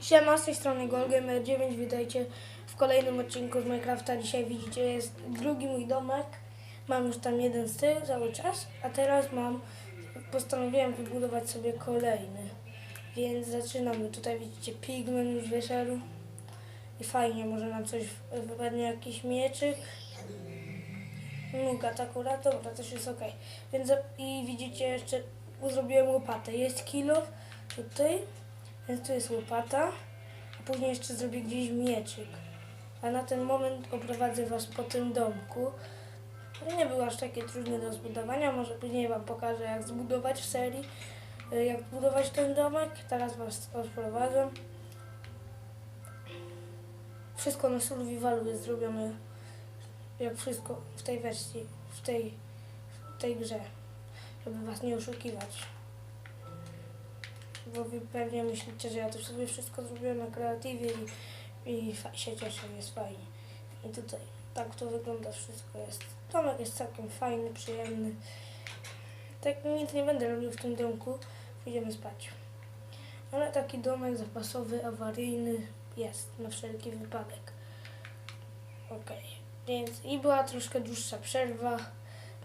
Siema, z tej strony GolGamer9, witajcie w kolejnym odcinku z Minecrafta. Dzisiaj widzicie, jest drugi mój domek. Mam już tam jeden z tyłu cały czas, a teraz mam, postanowiłem wybudować sobie kolejny. Więc zaczynamy. Tutaj widzicie, pigmen już wyszedł. I fajnie, może nam coś wypadnie, jakiś mieczyk. Nugat akurat, dobra, też jest ok. Więc i widzicie jeszcze, zrobiłem łopatę. Jest kilo tutaj. Więc tu jest łopata, a później jeszcze zrobię gdzieś mieczyk. A na ten moment oprowadzę Was po tym domku. Nie był aż takie trudne do zbudowania, może później Wam pokażę jak zbudować w serii, y, jak zbudować ten domek. Teraz Was odprowadzę. Wszystko na survivalu jest zrobione, jak wszystko w tej wersji, w tej, w tej grze, żeby Was nie oszukiwać. Bo wy pewnie myślicie, że ja to sobie wszystko zrobiłem na kreatywie i, i się cieszę, jest fajnie. I tutaj tak to wygląda wszystko jest. Domek jest całkiem fajny, przyjemny. Tak nic nie będę robił w tym domku, idziemy spać. Ale taki domek zapasowy, awaryjny jest na wszelki wypadek. Okej, więc i była troszkę dłuższa przerwa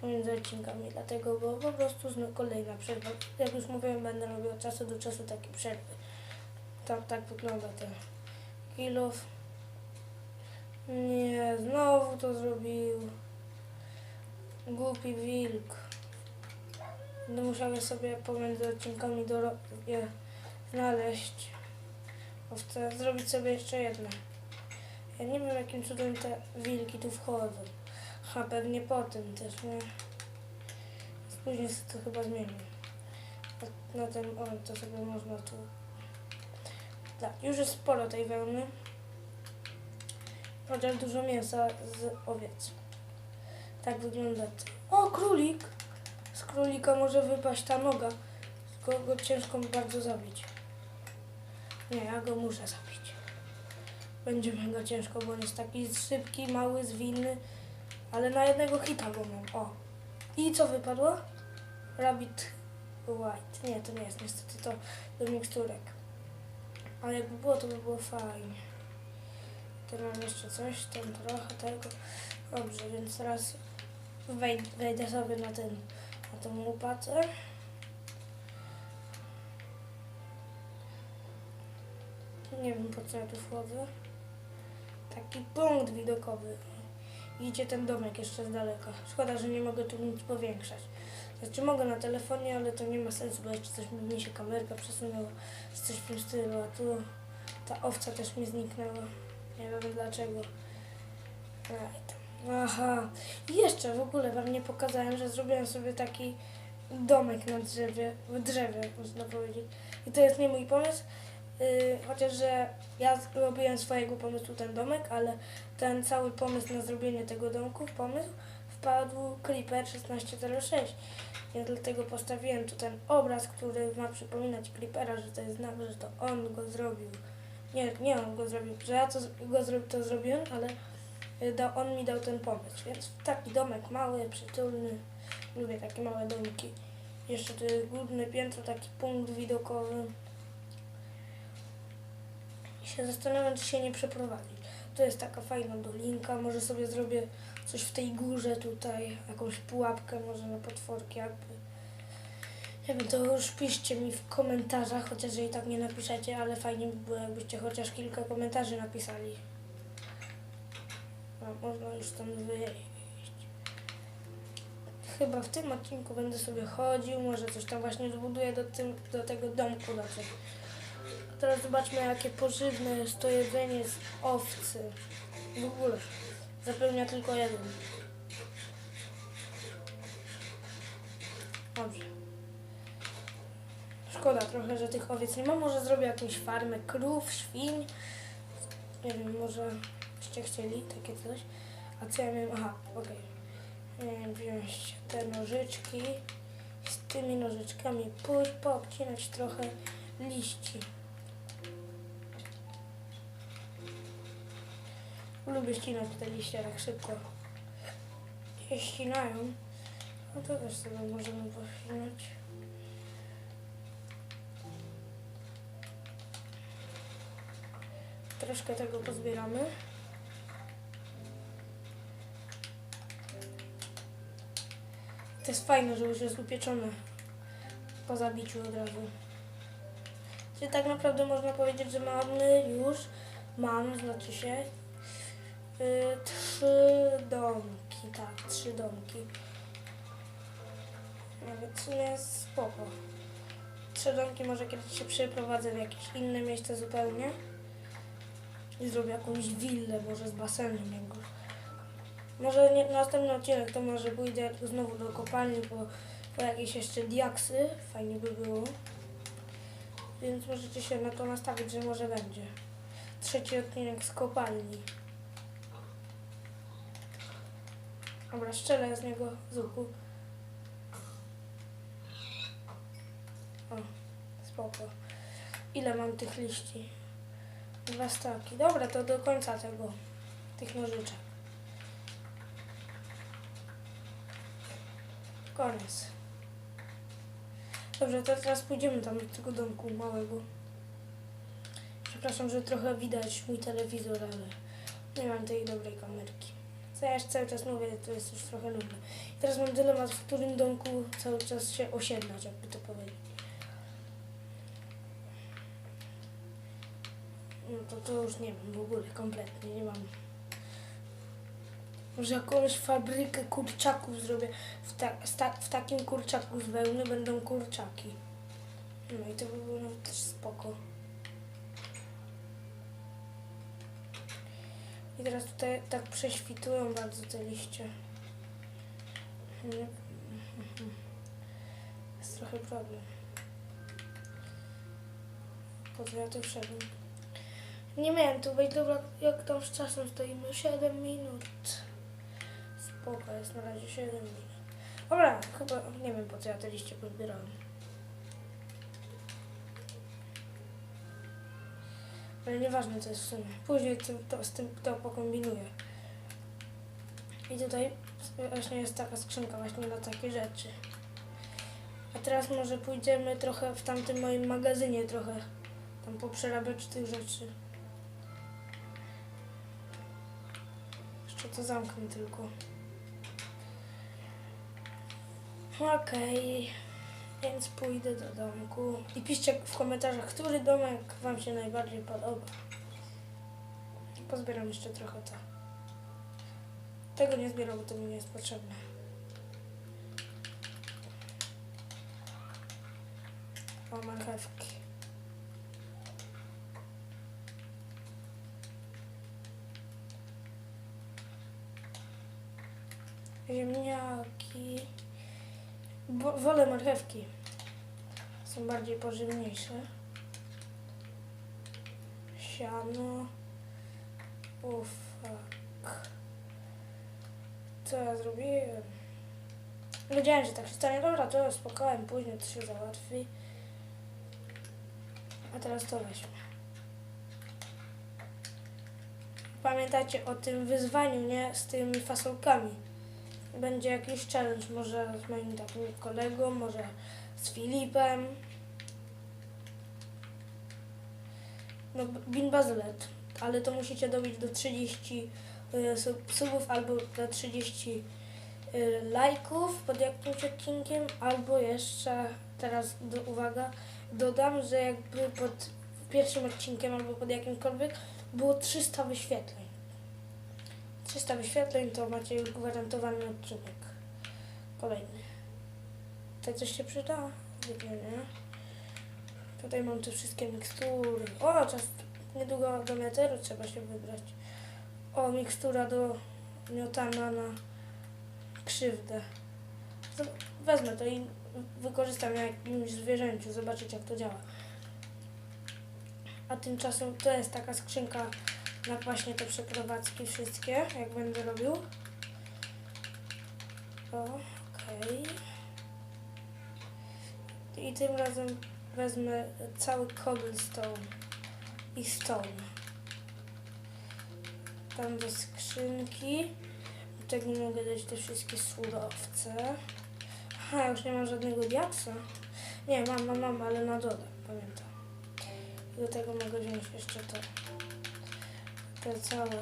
pomiędzy odcinkami, dlatego bo po prostu znowu kolejna przerwa. Jak już mówiłem, będę robił od czasu do czasu takie przerwy. Tak, tak wygląda ten kilof. Nie, znowu to zrobił. Głupi wilk. Będę musiał je sobie pomiędzy odcinkami do je znaleźć. Owce, zrobić sobie jeszcze jedno. Ja nie wiem jakim cudem te wilki tu wchodzą. A pewnie po tym też, nie? Później sobie to chyba zmienię. Na ten, o, to sobie można tu... Tak, już jest sporo tej wełny. Chociaż dużo mięsa z owiec. Tak wygląda to. O, królik! Z królika może wypaść ta noga. Tylko go ciężko bardzo zabić. Nie, ja go muszę zabić. Będzie mega ciężko, bo on jest taki szybki, mały, zwinny. Ale na jednego hita go mam. O. I co wypadło? Rabbit White. Nie, to nie jest niestety to do miksturek. Ale jakby było, to by było fajnie. Tu mam jeszcze coś, tam trochę tego. Dobrze, więc teraz wej- wejdę sobie na ten, na tą łopatę. Nie wiem po co ja tu wchodzę. Taki punkt widokowy. Widzicie ten domek jeszcze z daleka. Szkoda, że nie mogę tu nic powiększać. Znaczy mogę na telefonie, ale to nie ma sensu, bo jeszcze coś mi się kamerka przesunęła, czy coś w tym stylu, a tu ta owca też mi zniknęła. Nie wiem dlaczego. Tam. Aha. I jeszcze w ogóle wam nie pokazałem, że zrobiłem sobie taki domek na drzewie, w drzewie można powiedzieć. I to jest nie mój pomysł, yy, chociaż, że ja zrobiłem swojego pomysłu ten domek, ale ten cały pomysł na zrobienie tego domku, pomysł, wpadł Creeper 1606. Więc dlatego postawiłem tu ten obraz, który ma przypominać Creepera, że to jest znak, że to on go zrobił. Nie, nie on go zrobił, że ja to, go zro, to zrobiłem, ale y, da, on mi dał ten pomysł. Więc taki domek mały, przytulny. Lubię takie małe domki. Jeszcze tu jest górne piętro, taki punkt widokowy. Się zastanawiam, czy się nie przeprowadzić. To jest taka fajna dolinka, może sobie zrobię coś w tej górze tutaj, jakąś pułapkę może na potworki jakby. Wiem, to już piszcie mi w komentarzach, chociaż i tak nie napiszecie, ale fajnie by było, jakbyście chociaż kilka komentarzy napisali. A, można już tam wyjść. Chyba w tym odcinku będę sobie chodził, może coś tam właśnie zbuduję do, tym, do tego domku naszego. Teraz zobaczmy, jakie pożywne jest to jedzenie z owcy. W ogóle. Zapełnia tylko jeden. Dobrze. Szkoda trochę, że tych owiec nie ma. Może zrobię jakąś farmę krów, świń. Nie wiem, może byście chcieli takie coś. A co ja miałem? Aha, okej. Miałem wziąć te nożyczki z tymi nożyczkami pójść, poobcinać trochę liści. Lubię ścinać te liście tak szybko. się ścinają, no to też sobie możemy pościnać. troszkę tego pozbieramy. To jest fajne, że już jest upieczone po zabiciu od razu. Czyli tak naprawdę można powiedzieć, że mamy już, mam, znaczy się, y, trzy domki, tak, trzy domki. Nawet sumie jest spoko. Trzy domki może kiedyś się przeprowadzę w jakieś inne miejsce zupełnie i zrobię jakąś willę, może z basenem jakby. Może nie, następny odcinek to może pójdę znowu do kopalni po, po jakieś jeszcze diaksy, fajnie by było. Więc możecie się na to nastawić, że może będzie. Trzeci odcinek z kopalni. Dobra, strzelę z niego z łuku. O, spoko. Ile mam tych liści? Dwa staki. Dobra, to do końca tego, tych nożyczek. Koniec. Dobrze, to teraz pójdziemy tam do tego domku małego. Przepraszam, że trochę widać mój telewizor, ale nie mam tej dobrej kamerki. Co ja już cały czas mówię, to jest już trochę nudne. I teraz mam dylemat, w którym domku cały czas się osiedlać, jakby to powiedzieć. No to, to już nie wiem w ogóle, kompletnie nie mam. Może jakąś fabrykę kurczaków zrobię. W, ta, w takim kurczaku z wełny będą kurczaki. No i to by było też spoko. I teraz tutaj tak prześwitują bardzo te liście. Jest trochę problem. Po co ja tu wszedłem? Nie miałem tu wejść, dobra, jak tam z czasem stoimy? 7 minut. Spoko, jest na razie 7 minut. Dobra, chyba nie wiem po co ja te liście pozbierałem. Ale nieważne co jest w sumie. Później to, to, z tym to pokombinuję. I tutaj właśnie jest taka skrzynka właśnie na takie rzeczy. A teraz może pójdziemy trochę w tamtym moim magazynie trochę tam poprzerabiać tych rzeczy. Jeszcze to zamknę tylko. Okej, więc pójdę do domku. I piszcie w komentarzach, który domek Wam się najbardziej podoba. Pozbieram jeszcze trochę to. Tego nie zbieram, bo to mi nie jest potrzebne. O, marchewki. Ziemniaki. Wolę marchewki. Są bardziej pożywniejsze. Siano. Uff. Co ja zrobiłem? Wiedziałem, że tak się stanie. Dobra, to spokojnie, później to się załatwi. A teraz to weźmy. Pamiętajcie o tym wyzwaniu, nie? Z tymi fasolkami. Będzie jakiś challenge, może z moim takim kolegą, może z Filipem. No, Bin Bazylet, ale to musicie dobić do 30 y, sub- subów albo do 30 y, lajków pod jakimś odcinkiem, albo jeszcze, teraz do, uwaga, dodam, że jakby pod pierwszym odcinkiem albo pod jakimkolwiek było 300 wyświetleń. 300 wyświetleń to macie już gwarantowany odcinek. Kolejny. Tutaj coś się przyda? Nie, nie. Tutaj mam te wszystkie mikstury. O, czas niedługo do meteru trzeba się wybrać. O, mikstura do miotana na krzywdę. Wezmę to i wykorzystam na jakimś zwierzęciu, zobaczyć jak to działa. A tymczasem to jest taka skrzynka na właśnie te przeprowadzki wszystkie, jak będę robił. Okej. I tym razem wezmę cały cobblestone i stone. Tam do skrzynki. Do tego mogę dać te wszystkie surowce. Aha, już nie mam żadnego diaksa. Nie, mam, mam, mam, ale na dole, pamiętam. Do tego mogę wziąć jeszcze to. Te całe.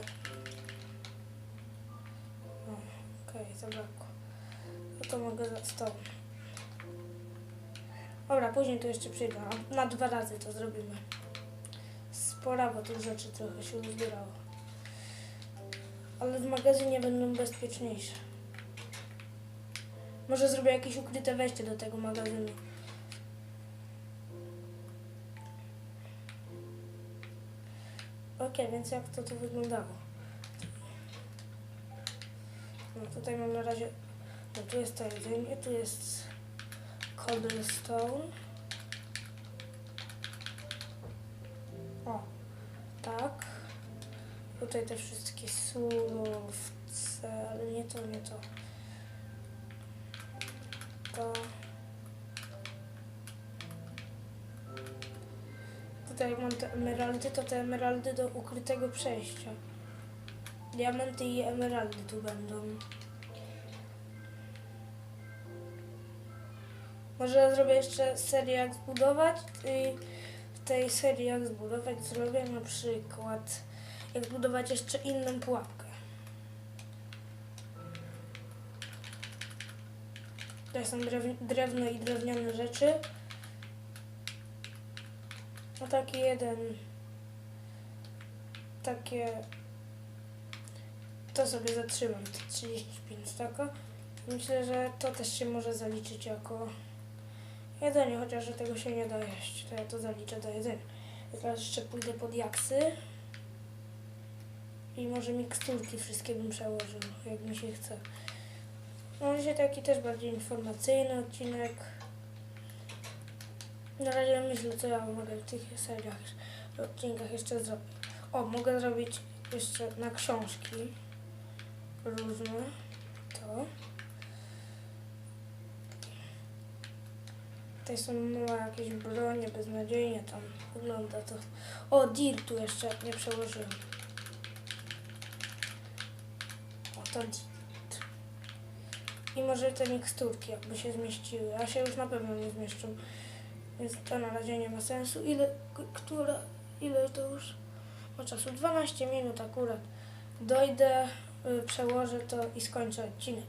O, Okej, zabrakło. No to mogę stąd. Dobra, później tu jeszcze przyjdę. Na dwa razy to zrobimy. Spora, bo tych rzeczy trochę się uzbierało. Ale w magazynie będą bezpieczniejsze. Może zrobię jakieś ukryte wejście do tego magazynu. Więc jak to tu wyglądało? No tutaj mam na razie... No tu jest to jedzenie, tu jest cobblestone. O, tak. Tutaj te wszystkie surowce, ale nie to, nie to. To... Tutaj mam te emeraldy, to te emeraldy do ukrytego przejścia. Diamenty i emeraldy tu będą. Może zrobię jeszcze serię jak zbudować i w tej serii jak zbudować zrobię na przykład jak zbudować jeszcze inną pułapkę. To są drew- drewno i drewniane rzeczy. A taki jeden. Takie. To sobie zatrzymam, te 35 taka. Myślę, że to też się może zaliczyć jako jedzenie, chociaż że tego się nie da jeść. To ja to zaliczę do jedzenia. Teraz jeszcze pójdę pod jaksy. I może miksturki wszystkie bym przełożył, jak mi się chce. No dzisiaj taki też bardziej informacyjny odcinek. Na razie myślę, co ja mogę w tych seriach, odcinkach jeszcze zrobić. O, mogę zrobić jeszcze na książki różne. To. Tutaj są małe jakieś bronie, beznadziejnie tam wygląda to. O, dir tu jeszcze nie przełożyłem. O, to dir. I może te miksturki jakby się zmieściły, a się już na pewno nie zmieszczą. Więc to na razie nie ma sensu. Ile, która, ile to już ma czasu? 12 minut akurat. Dojdę, y, przełożę to i skończę odcinek.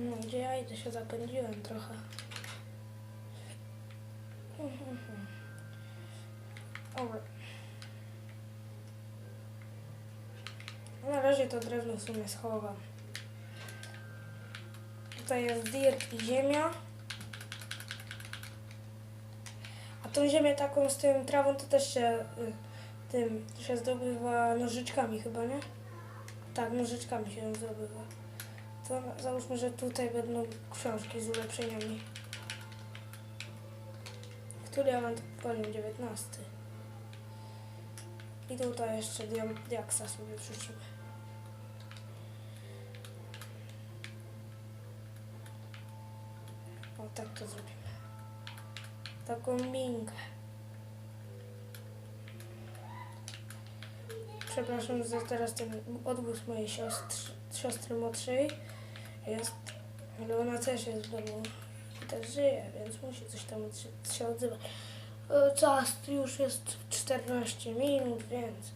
No, gdzie ja idę? Się zapędziłem trochę. Dobra. Na razie to drewno w sumie schowam. Tutaj jest dirt i ziemia. A tą ziemię taką z tym trawą to też się y, tym się zdobywa nożyczkami chyba, nie? Tak, nożyczkami się zdobywa. To załóżmy, że tutaj będą książki z ulepszeniami. Który ja mam poziom 19. I tutaj jeszcze diaksa sobie wrzucimy. Tak to zrobimy. Taką minkę. Przepraszam za teraz ten odgłos mojej siostry, siostry młodszej. Jest, ale ona też jest w domu i też żyje, więc musi coś tam się odzywać. E, Czas już jest 14 minut, więc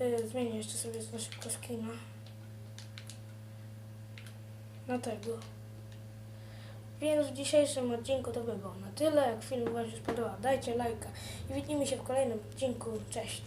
y, zmienię jeszcze sobie z szybko skina. Na tego. Więc w dzisiejszym odcinku to by było na tyle. Jak film Wam się spodobał, dajcie lajka i widzimy się w kolejnym odcinku. Cześć!